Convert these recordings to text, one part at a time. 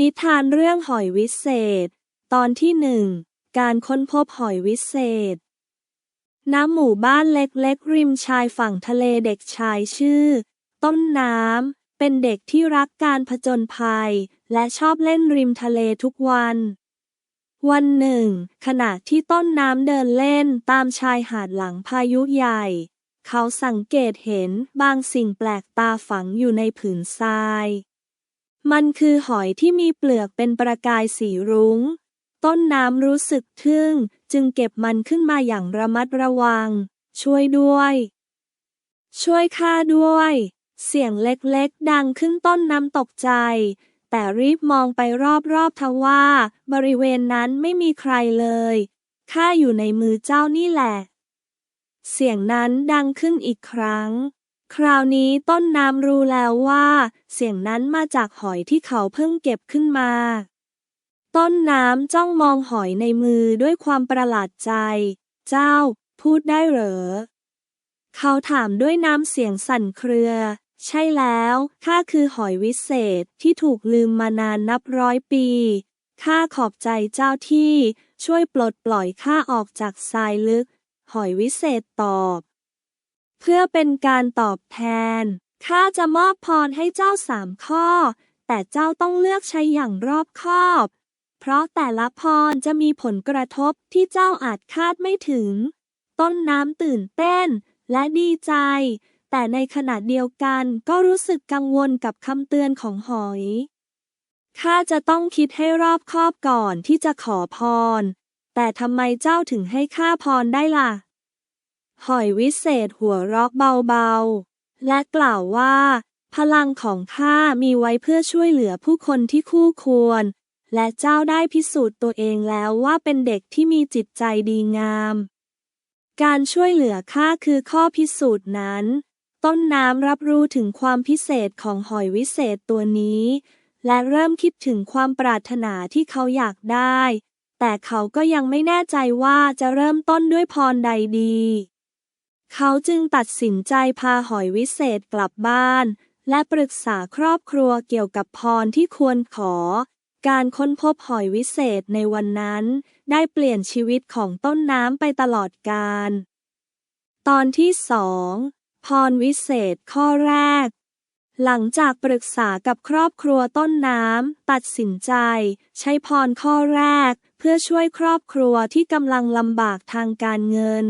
นิทานเรื่องหอยวิเศษ ตอนที่หนึ่ง การค้นพบหอยวิเศษ ณ หมู่บ้านเล็กๆ ริมชายฝั่งทะเลเด็กชายชื่อ ต้นน้ำ เป็นเด็กที่รักการผจญภัย และชอบเล่นริมทะเลทุกวัน วันหนึ่ง ขณะที่ต้นน้ำเดินเล่นตามชายหาดหลังพายุใหญ่ เขาสังเกตเห็นบางสิ่งแปลกตาฝังอยู่ในผืนทราย มันคือหอยที่มีเปลือกเป็นประกายสีรุง้ง ต้นน้ำรู้สึกทึ่ง จึงเก็บมันขึ้นมาอย่างระมัดระวัง ช่วยด้วย ช่วยข้าด้วย เสียงเล็กๆ ดังขึ้นต้นน้ำตกใจ แต่รีบมองไปรอบๆทว่า บริเวณนั้นไม่มีใครเลยข้าอยู่ในมือเจ้านี่แหละ เสียงนั้นดังขึ้นอีกครั้ง คราวนี้ต้นน้ำรู้แล้วว่า เสียงนั้นมาจากหอยที่เขาเพิ่งเก็บขึ้นมา ต้นน้ำจ้องมองหอยในมือด้วยความประหลาดใจ เจ้า พูดได้เหรอ เขาถามด้วยน้ำเสียงสั่นเครือ ใช่แล้วข้าคือหอยวิเศษที่ถูกลืมมานานนับร้อยปีข้าขอบใจเจ้าที่ช่วยปลดปล่อยข้าออกจากทรายลึก หอยวิเศษตอบ เพื่อเป็นการตอบแทน ข้าจะมอบพรให้เจ้าสามข้อ แต่เจ้าต้องเลือกใช้อย่างรอบคอบ เพราะแต่ละพรจะมีผลกระทบที่เจ้าอาจคาดไม่ถึง ต้นน้ำตื่นเต้นและดีใจ แต่ในขณะเดียวกันก็รู้สึกกังวลกับคำเตือนของหอย ข้าจะต้องคิดให้รอบคอบก่อนที่จะขอพร แต่ทำไมเจ้าถึงให้ข้าพรได้ล่ะ หอยวิเศษหัวเรอกเบาๆ และกล่าวว่า พลังของข้ามีไว้เพื่อช่วยเหลือผู้คนที่คู่ควร และเจ้าได้พิสูจน์ตัวเองแล้วว่าเป็นเด็กที่มีจิตใจดีงาม การช่วยเหลือข้าคือข้อพิสูจน์นั้น ต้นน้ำรับรู้ถึงความพิเศษของหอยวิเศษตัวนี้ และเริ่มคิดถึงความปรารถนาที่เขาอยากได้ แต่เขาก็ยังไม่แน่ใจว่าจะเริ่มต้นด้วยพรใดดี เขาจึงตัดสินใจพาหอยวิเศษกลับบ้าน และปรึกษาครอบครัวเกี่ยวกับพรที่ควรขอ การค้นพบหอยวิเศษในวันนั้น ได้เปลี่ยนชีวิตของต้นน้ำไปตลอดกาลตอนที่สองพรวิเศษข้อแรก หลังจากปรึกษากับครอบครัวต้นน้ำ ตัดสินใจ ใช้พรข้อแรก เพื่อช่วยครอบครัวที่กำลังลำบากทางการเงิน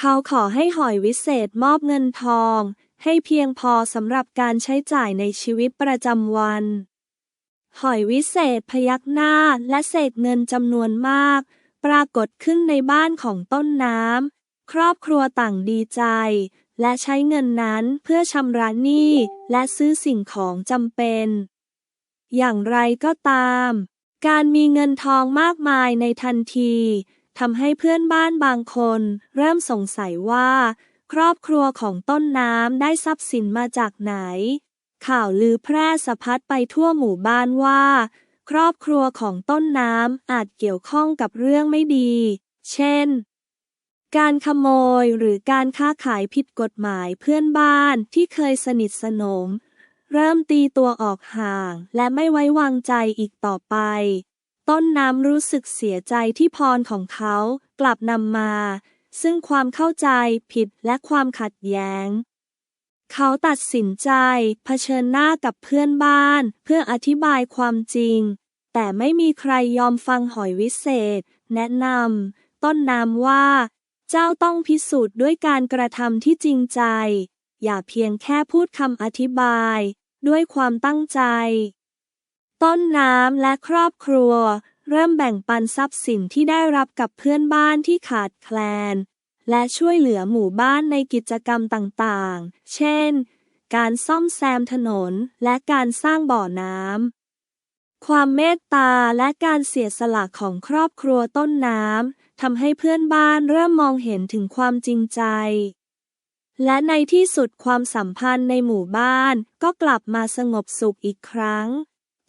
เขาขอให้หอยวิเศษมอบเงินทอง ให้เพียงพอสำหรับการใช้จ่ายในชีวิตประจำวัน หอยวิเศษพยักหน้าและเศษเงินจำนวนมาก ปรากฏขึ้นในบ้านของต้นน้ำครอบครัวต่างดีใจ และใช้เงินนั้นเพื่อชำระหนี้และซื้อสิ่งของจำเป็น อย่างไรก็ตาม การมีเงินทองมากมายในทันที ทำให้เพื่อนบ้านบางคน เริ่มสงสัยว่า ครอบครัวของต้นน้ำได้ทรัพย์สินมาจากไหน ข่าวลือแพร่สะพัดไปทั่วหมู่บ้านว่า ครอบครัวของต้นน้ำอาจเกี่ยวข้องกับเรื่องไม่ดี เช่น การขโมยหรือการค้าขายผิดกฎหมายเพื่อนบ้านที่เคยสนิทสนม เริ่มตีตัวออกห่างและไม่ไว้วางใจอีกต่อไป ต้นน้ำรู้สึกเสียใจที่พรของเขากลับนำมา ซึ่งความเข้าใจผิดและความขัดแย้ง เขาตัดสินใจเผชิญหน้ากับเพื่อนบ้าน เพื่ออธิบายความจริง แต่ไม่มีใครยอมฟังหอยวิเศษ แนะนำต้นน้ำว่า เจ้าต้องพิสูจน์ด้วยการกระทำที่จริงใจ อย่าเพียงแค่พูดคำอธิบาย ด้วยความตั้งใจ ต้นน้ำและครอบครัว เริ่มแบ่งปันทรัพย์สินที่ได้รับกับเพื่อนบ้านที่ขาดแคลน และช่วยเหลือหมู่บ้านในกิจกรรมต่างๆ เช่น การซ่อมแซมถนนและการสร้างบ่อน้ำ ความเมตตาและการเสียสละของครอบครัวต้นน้ำทำให้เพื่อนบ้านเริ่มมองเห็นถึงความจริงใจและในที่สุดความสัมพันธ์ในหมู่บ้านก็กลับมาสงบสุขอีกครั้ง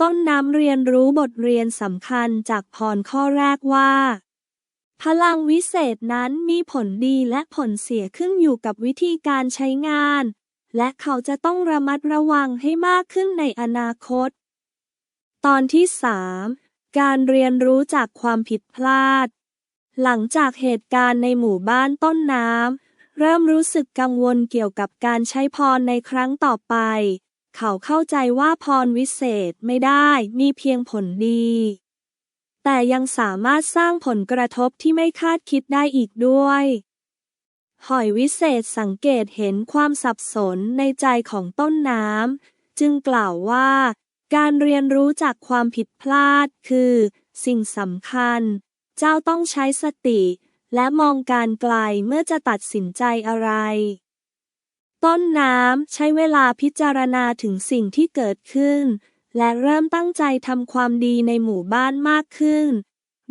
ต้นน้ำเรียนรู้บทเรียนสำคัญจากพรข้อแรกว่า พลังวิเศษนั้นมีผลดีและผลเสียขึ้นอยู่กับวิธีการใช้งาน และเขาจะต้องระมัดระวังให้มากขึ้นในอนาคต ตอนที่ 3 การเรียนรู้จากความผิดพลาด หลังจากเหตุการณ์ในหมู่บ้านต้นน้ำเริ่มรู้สึกกังวลเกี่ยวกับการใช้พรในครั้งต่อไป เขาเข้าใจว่าพรวิเศษไม่ได้มีเพียงผลดี แต่ยังสามารถสร้างผลกระทบที่ไม่คาดคิดได้อีกด้วย หอยวิเศษสังเกตเห็นความสับสนในใจของต้นน้ำจึงกล่าวว่า การเรียนรู้จากความผิดพลาดคือ สิ่งสำคัญ เจ้าต้องใช้สติ และมองการไกลเมื่อจะตัดสินใจอะไร ต้นน้ำใช้เวลาพิจารณาถึงสิ่งที่เกิดขึ้น และเริ่มตั้งใจทำความดีในหมู่บ้านมากขึ้น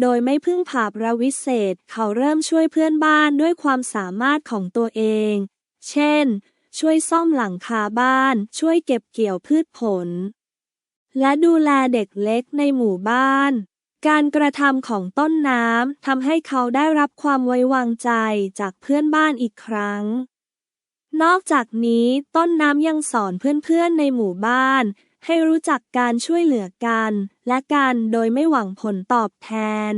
โดยไม่พึ่งพาพระวิเศษเขาเริ่มช่วยเพื่อนบ้านด้วยความสามารถของตัวเอง เช่น ช่วยซ่อมหลังคาบ้าน ช่วยเก็บเกี่ยวพืชผล และดูแลเด็กเล็กในหมู่บ้านการกระทำของต้นน้ำทำให้เขาได้รับความไว้วางใจจากเพื่อนบ้านอีกครั้ง นอกจากนี้ต้นน้ำยังสอนเพื่อนๆในหมู่บ้าน ให้รู้จักการช่วยเหลือกัน และกันโดยไม่หวังผลตอบแทน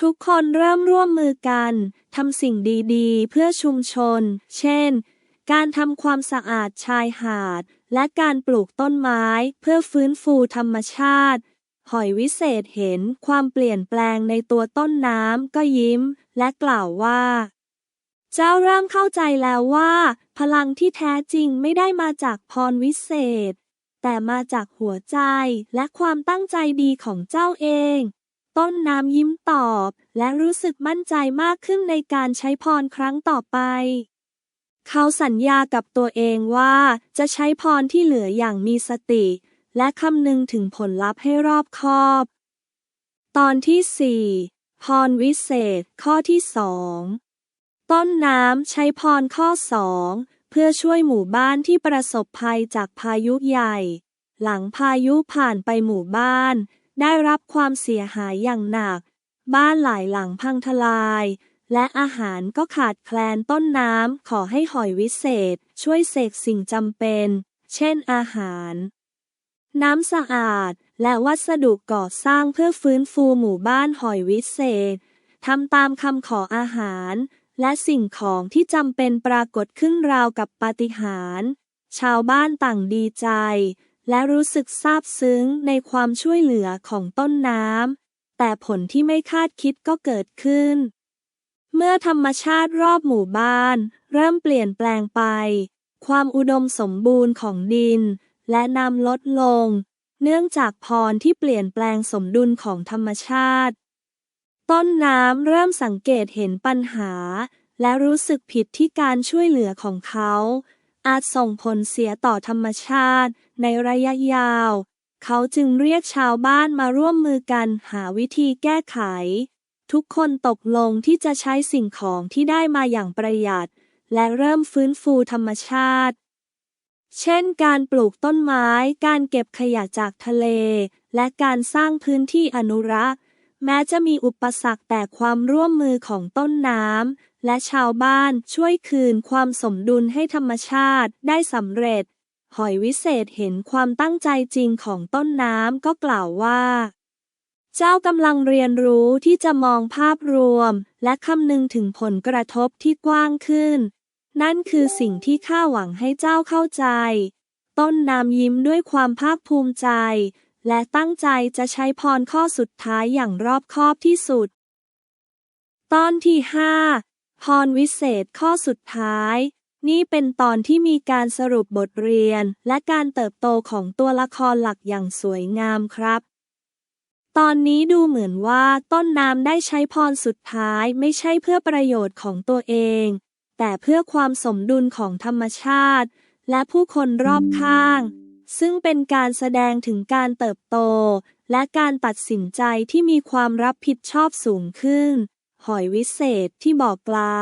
ทุกคนเริ่มร่วมมือกันทำสิ่งดีๆ เพื่อชุมชน เช่น การทำความสะอาดชายหาด และการปลูกต้นไม้เพื่อฟื้นฟูธรรมชาติ หอยวิเศษเห็นความเปลี่ยนแปลงในตัวต้นน้ำก็ยิ้ม และกล่าวว่า เจ้าเริ่มเข้าใจแล้วว่า พลังที่แท้จริงไม่ได้มาจากพรวิเศษ แต่มาจากหัวใจและความตั้งใจดีของเจ้าเอง ต้นน้ำยิ้มตอบ และรู้สึกมั่นใจมากขึ้นในการใช้พรครั้งต่อไป เขาสัญญากับตัวเองว่า จะใช้พรที่เหลืออย่างมีสติ และคำนึงถึงผลลัพธ์ให้รอบคอบ ตอนที่ 4 พรวิเศษข้อที่สอง ต้นน้ำใช้พรข้อสองเพื่อช่วยหมู่บ้านที่ประสบภัยจากพายุใหญ่ หลังพายุผ่านไปหมู่บ้าน ได้รับความเสียหายอย่างหนัก บ้านหลายหลังพังทลาย และอาหารก็ขาดแคลนต้นน้ำขอให้หอยวิเศษ ช่วยเสกสิ่งจำเป็น เช่นอาหาร น้ำสะอาดและวัสดุก่อสร้างเพื่อฟื้นฟูหมู่บ้านหอยวิเศษทำตามคำขออาหาร และสิ่งของที่จำเป็นปรากฏขึ้นราวกับปาฏิหาริย์ชาวบ้านต่างดีใจ และรู้สึกซาบซึ้งในความช่วยเหลือของต้นน้ำแต่ผลที่ไม่คาดคิดก็เกิดขึ้น เมื่อธรรมชาติรอบหมู่บ้าน เริ่มเปลี่ยนแปลงไป ความอุดมสมบูรณ์ของดิน และน้ำลดลง เนื่องจากพรที่เปลี่ยนแปลงสมดุลของธรรมชาติ ต้นน้ำเริ่มสังเกตเห็นปัญหา และรู้สึกผิดที่การช่วยเหลือของเขา อาจส่งผลเสียต่อธรรมชาติ ในระยะยาว เขาจึงเรียกชาวบ้านมาร่วมมือกันหาวิธีแก้ไข ทุกคนตกลงที่จะใช้สิ่งของที่ได้มาอย่างประหยัด และเริ่มฟื้นฟูธรรมชาติ เช่น การปลูกต้นไม้ การเก็บขยะจากทะเล และการสร้างพื้นที่อนุรักษ์ แม้จะมีอุปสรรคแต่ความร่วมมือของต้นน้ำและชาวบ้านช่วยคืนความสมดุลให้ธรรมชาติได้สำเร็จ หอยวิเศษเห็นความตั้งใจจริงของต้นน้ำก็กล่าวว่า เจ้ากำลังเรียนรู้ที่จะมองภาพรวม และคำนึงถึงผลกระทบที่กว้างขึ้น นั่นคือสิ่งที่ข้าหวังให้เจ้าเข้าใจ ต้นน้ำยิ้มด้วยความภาคภูมิใจ และตั้งใจจะใช้พรข้อสุดท้ายอย่างรอบคอบที่สุด ตอนที่ห้าพรวิเศษข้อสุดท้าย นี่เป็นตอนที่มีการสรุปบทเรียนและการเติบโตของตัวละครหลักอย่างสวยงามครับ ตอนนี้ดูเหมือนว่าต้นน้ำได้ใช้พรสุดท้ายไม่ใช่เพื่อประโยชน์ของตัวเอง แต่เพื่อความสมดุลของธรรมชาติ และผู้คนรอบข้าง ซึ่งเป็นการแสดงถึงการเติบโต และการตัดสินใจที่มีความรับผิดชอบสูงขึ้น หอยวิเศษที่บอกกลา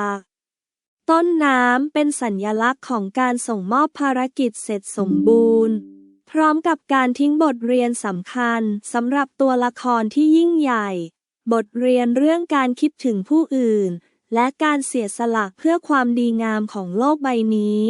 ต้นน้ำเป็นสัญลักษณ์ของการส่งมอบภารกิจเสร็จสมบูรณ์ พร้อมกับการทิ้งบทเรียนสำคัญสำหรับตัวละครที่ยิ่งใหญ่ บทเรียนเรื่องการคิดถึงผู้อื่น และการเสียสละเพื่อความดีงามของโลกใบนี้